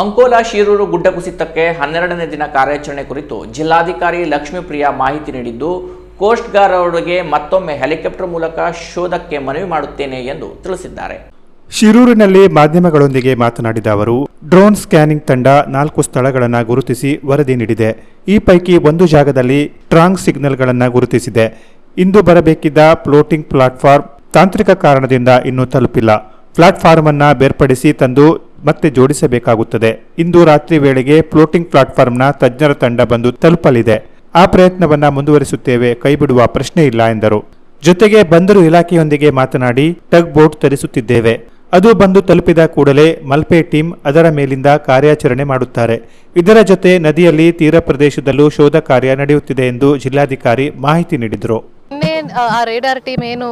ಅಂಕೋಲಾ ಶಿರೂರು ಗುಡ್ಡ ಕುಸಿತಕ್ಕೆ ಹನ್ನೆರಡನೇ ದಿನ ಕಾರ್ಯಾಚರಣೆ ಕುರಿತು ಜಿಲ್ಲಾಧಿಕಾರಿ ಲಕ್ಷ್ಮೀಪ್ರಿಯಾ ಮಾಹಿತಿ ನೀಡಿದ್ದು ಕೋಸ್ಟ್ ಗಾರ್ಡ್ ಅವರಿಗೆ ಮತ್ತೊಮ್ಮೆ ಹೆಲಿಕಾಪ್ಟರ್ ಮೂಲಕ ಶೋಧಕ್ಕೆ ಮನವಿ ಮಾಡುತ್ತೇನೆ ಎಂದು ತಿಳಿಸಿದ್ದಾರೆ. ಶಿರೂರಿನಲ್ಲಿ ಮಾಧ್ಯಮಗಳೊಂದಿಗೆ ಮಾತನಾಡಿದ ಅವರು, ಡ್ರೋನ್ ಸ್ಕ್ಯಾನಿಂಗ್ ತಂಡ ನಾಲ್ಕು ಸ್ಥಳಗಳನ್ನು ಗುರುತಿಸಿ ವರದಿ ನೀಡಿದೆ. ಈ ಪೈಕಿ ಒಂದು ಜಾಗದಲ್ಲಿ ಟ್ರಾಂಗ್ ಸಿಗ್ನಲ್ಗಳನ್ನು ಗುರುತಿಸಿದೆ. ಇಂದು ಬರಬೇಕಿದ್ದ ಫ್ಲೋಟಿಂಗ್ ಪ್ಲಾಟ್ಫಾರ್ಮ್ ತಾಂತ್ರಿಕ ಕಾರಣದಿಂದ ಇನ್ನೂ ತಲುಪಿಲ್ಲ. ಪ್ಲಾಟ್ಫಾರ್ಮ್ ಅನ್ನ ಬೇರ್ಪಡಿಸಿ ತಂದು ಮತ್ತೆ ಜೋಡಿಸಬೇಕಾಗುತ್ತದೆ. ಇಂದು ರಾತ್ರಿ ವೇಳೆಗೆ ಫ್ಲೋಟಿಂಗ್ ಪ್ಲಾಟ್ಫಾರ್ಮ್ನ ತಜ್ಞರ ತಂಡ ಬಂದು ತಲುಪಲಿದೆ. ಆ ಪ್ರಯತ್ನವನ್ನ ಮುಂದುವರಿಸುತ್ತೇವೆ, ಕೈಬಿಡುವ ಪ್ರಶ್ನೆ ಇಲ್ಲ, ಎಂದರು. ಜೊತೆಗೆ ಬಂದರು ಇಲಾಖೆಯೊಂದಿಗೆ ಮಾತನಾಡಿ ಟಗ್ ಬೋಟ್ ತರಿಸುತ್ತಿದ್ದೇವೆ. ಅದು ಬಂದು ತಲುಪಿದ ಕೂಡಲೇ ಮಲ್ಪೆ ಟೀಮ್ ಅದರ ಮೇಲಿಂದ ಕಾರ್ಯಾಚರಣೆ ಮಾಡುತ್ತಾರೆ. ಇದರ ಜೊತೆ ನದಿಯಲ್ಲಿ ತೀರ ಪ್ರದೇಶದಲ್ಲೂ ಶೋಧ ಕಾರ್ಯ ನಡೆಯುತ್ತಿದೆ ಎಂದು ಜಿಲ್ಲಾಧಿಕಾರಿ ಮಾಹಿತಿ ನೀಡಿದರು. ನಿನ್ನೆ ಆ, ರೇಡಾರ್ ಟೀಮ್ ಏನು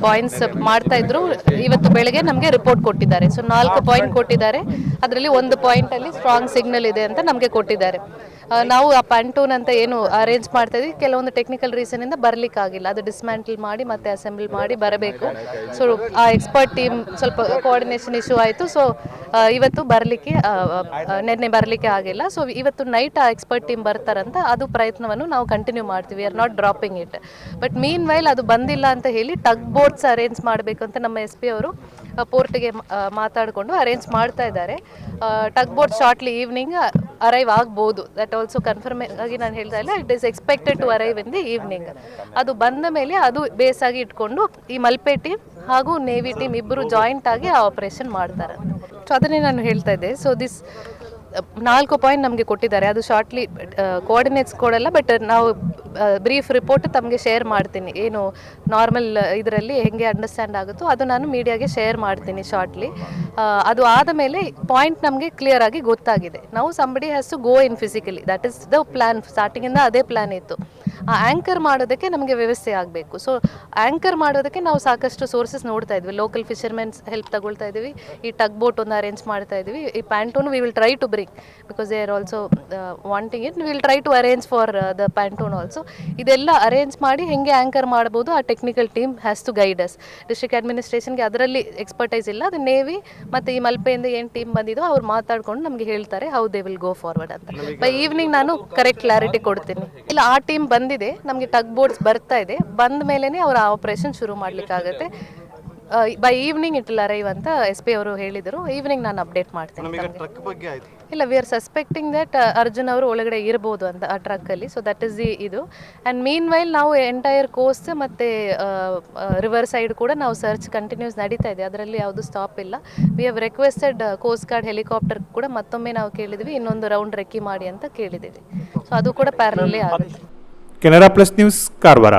ಪಾಯಿಂಟ್ಸ್ ಮಾಡ್ತಾ ಇದ್ರು ಇವತ್ತು ಬೆಳಗ್ಗೆ ನಮಗೆ ರಿಪೋರ್ಟ್ ಕೊಟ್ಟಿದ್ದಾರೆ. ಸೊ ನಾಲ್ಕು ಪಾಯಿಂಟ್ ಕೊಟ್ಟಿದ್ದಾರೆ. ಅದರಲ್ಲಿ ಒಂದು ಪಾಯಿಂಟ್ ಅಲ್ಲಿ ಸ್ಟ್ರಾಂಗ್ ಸಿಗ್ನಲ್ ಇದೆ ಅಂತ ನಮಗೆ ಕೊಟ್ಟಿದ್ದಾರೆ. ನಾವು ಆ ಪ್ಯಾಂಟೂನ್ ಅಂತ ಏನು ಅರೇಂಜ್ ಮಾಡ್ತಾ ಇದ್ವಿ. ಕೆಲವೊಂದು ಟೆಕ್ನಿಕಲ್ ರೀಸನ್ ಇಂದ ಬರ್ಲಿಕ್ಕೆ ಆಗಿಲ್ಲ ಅದು ಡಿಸ್ಮ್ಯಾಂಟಲ್ ಮಾಡಿ ಮತ್ತೆ ಅಸೆಂಬಲ್ ಮಾಡಿ ಬರಬೇಕು. ಸೊ ಆ ಎಕ್ಸ್ಪರ್ಟ್ ಟೀಮ್ ಸ್ವಲ್ಪ ಕೋಆರ್ಡಿನೇಷನ್ ಇಶ್ಯೂ ಆಯಿತು. ಸೊ ಇವತ್ತು ಬರಲಿಕ್ಕೆ ನಿನ್ನೆ ಬರಲಿಕ್ಕೆ ಆಗಿಲ್ಲ. ಸೊ ಇವತ್ತು ನೈಟ್ ಆ ಎಕ್ಸ್ಪರ್ಟ್ ಟೀಮ್ ಬರ್ತಾರಂತ ಅದು ಪ್ರಯತ್ನವನ್ನು ನಾವು ಕಂಟಿನ್ಯೂ ಮಾಡ್ತೀವಿ. Are not dropping it but meanwhile ಅದು ಬಂದಿಲ್ಲ ಅಂತ ಹೇಳಿ ಟಗ್ ಬೋಟ್ಸ್ ಅರೇಂಜ್ ಮಾಡಬೇಕು ಅಂತ ನಮ್ಮ ಎಸ್ ಪಿ ಅವರು ಪೋರ್ಟ್ಗೆ ಮಾತಾಡಿಕೊಂಡು ಅರೇಂಜ್ ಮಾಡ್ತಾ ಇದ್ದಾರೆ. Tug boat shortly evening arrive ಆಗ್ಬೋದು. ದಟ್ ಆಲ್ಸೋ ಕನ್ಫರ್ಮ್ ಆಗಿ ನಾನು ಹೇಳ್ತಾ ಇಲ್ಲ it is expected to arrive in the evening ಅದು ಬಂದ ಮೇಲೆ ಅದು ಬೇಸ್ ಆಗಿ ಇಟ್ಕೊಂಡು ಈ ಮಲ್ಪೆ ಟೀಮ್ ಹಾಗೂ ನೇವಿ ಟೀಮ್ ಇಬ್ಬರು ಜಾಯಿಂಟ್ ಆಗಿ ಆ ಆಪರೇಷನ್ ಮಾಡ್ತಾರೆ. ಸೊ ಅದನ್ನೇ ನಾನು ಹೇಳ್ತಾ ಇದ್ದೆ. ಸೊ ದಿಸ್ ನಾಲ್ಕು ಪಾಯಿಂಟ್ ನಮಗೆ ಕೊಟ್ಟಿದ್ದಾರೆ. ಅದು ಶಾರ್ಟ್ಲಿ ಕೋಆರ್ಡಿನೇಟ್ಸ್ ಕೊಡಲ್ಲ ಬಟ್ ನಾವು ಬ್ರೀಫ್ ರಿಪೋರ್ಟ್ ತಮಗೆ ಶೇರ್ ಮಾಡ್ತೀನಿ. ಏನು ನಾರ್ಮಲ್ ಇದರಲ್ಲಿ ಹೆಂಗೆ ಅಂಡರ್ಸ್ಟ್ಯಾಂಡ್ ಆಗುತ್ತೋ ಅದು ನಾನು ಮೀಡಿಯಾಗೆ ಶೇರ್ ಮಾಡ್ತೀನಿ ಶಾರ್ಟ್ಲಿ ಅದು ಆದ ಮೇಲೆ ಪಾಯಿಂಟ್ ನಮಗೆ ಕ್ಲಿಯರ್ ಆಗಿ ಗೊತ್ತಾಗಿದೆ. ನಾವು somebody has to go in physically that is the plan ಸ್ಟಾರ್ಟಿಂಗಿಂದ ಅದೇ ಪ್ಲ್ಯಾನ್ ಇತ್ತು. ಆ ಆ್ಯಂಕರ್ ಮಾಡೋದಕ್ಕೆ ನಮಗೆ ವ್ಯವಸ್ಥೆ ಆಗಬೇಕು. ಸೊ ಆ್ಯಂಕರ್ ಮಾಡೋದಕ್ಕೆ ನಾವು ಸಾಕಷ್ಟು ಸೋರ್ಸಸ್ ನೋಡ್ತಾ ಇದ್ವಿ. ಲೋಕಲ್ ಫಿಷರ್ಮೆನ್ಸ್ ಹೆಲ್ಪ್ ತಗೊಳ್ತಾ ಇದ್ವಿ. ಈ ಟಗ್ ಬೋಟ್ ಒಂದು ಅರೇಂಜ್ ಮಾಡ್ತಾ ಇದ್ವಿ. ಈ pontoon we will try to bring because they are also wanting it will try to arrange for the pontoon also ಇದೆಲ್ಲ ಅರೇಂಜ್ ಮಾಡಿ ಹೆಂಗೆ ಆ್ಯಂಕರ್ ಮಾಡ್ಬೋದು ಆ technical team has to guide us district ಅಡ್ಮಿನಿಸ್ಟ್ರೇಷನ್ಗೆ ಅದರಲ್ಲಿ ಎಕ್ಸ್ಪರ್ಟೈಸ್ ಇಲ್ಲ. ಅದು ನೇವಿ ಮತ್ತು ಈ ಮಲ್ಪೆಯಿಂದ ಏನು ಟೀಮ್ ಬಂದಿದೋ ಅವ್ರು ಮಾತಾಡ್ಕೊಂಡು ನಮಗೆ ಹೇಳ್ತಾರೆ how they will go forward ಅಂತ. ಬೈ ಈವ್ನಿಂಗ್ ನಾನು ಕರೆಕ್ಟ್ ಕ್ಲಾರಿಟಿ ಕೊಡ್ತೀನಿ. ಇಲ್ಲ ಆ ಟೀಮ್ ಬಂದಿದೆ. ನಮಗೆ ಟಗ್ ಬೋರ್ಡ್ಸ್ ಬರ್ತಾ ಇದೆ. ಬಂದ ಮೇಲೇ ಆ ಆಪರೇಷನ್ ಶುರು ಮಾಡ್ಲಿಕ್ಕಾಗತ್ತೆ. By evening it will arrive ಅಂತ ಎಸ್ ಪಿ ಅವರು ಹೇಳಿದರು. ಈವ್ನಿಂಗ್ ನಾನು ಅಪ್ಡೇಟ್ ಮಾಡ್ತೀನಿ. ಇಲ್ಲ we are suspecting that Arjun ಅವರು ಒಳಗಡೆ ಇರ್ಬೋದು ಅಂತ ಆ ಟ್ರಕ್ಕಲ್ಲಿ ಸೊ ದಟ್ ಇಸ್ ದಿ ಇದು. ಆ್ಯಂಡ್ ಮೀನ್ ವೈಲ್ ನಾವು ಎಂಟೈರ್ ಕೋರ್ಸ್ ಮತ್ತು ರಿವರ್ ಸೈಡ್ ಕೂಡ ನಾವು ಸರ್ಚ್ ಕಂಟಿನ್ಯೂಸ್ ನಡೀತಾ ಇದೆ. ಅದರಲ್ಲಿ ಯಾವುದು ಸ್ಟಾಪ್ ಇಲ್ಲ. We have requested coast guard helicopter ಕೂಡ ಮತ್ತೊಮ್ಮೆ ನಾವು ಕೇಳಿದ್ವಿ. ಇನ್ನೊಂದು ರೌಂಡ್ ರೆಕ್ಕಿ ಮಾಡಿ ಅಂತ ಕೇಳಿದ್ದೀವಿ. ಸೊ ಅದು ಕೂಡ ಪ್ಯಾರಲಲ್ಲೇ ಆಗುತ್ತೆ. Canara plus news Karwar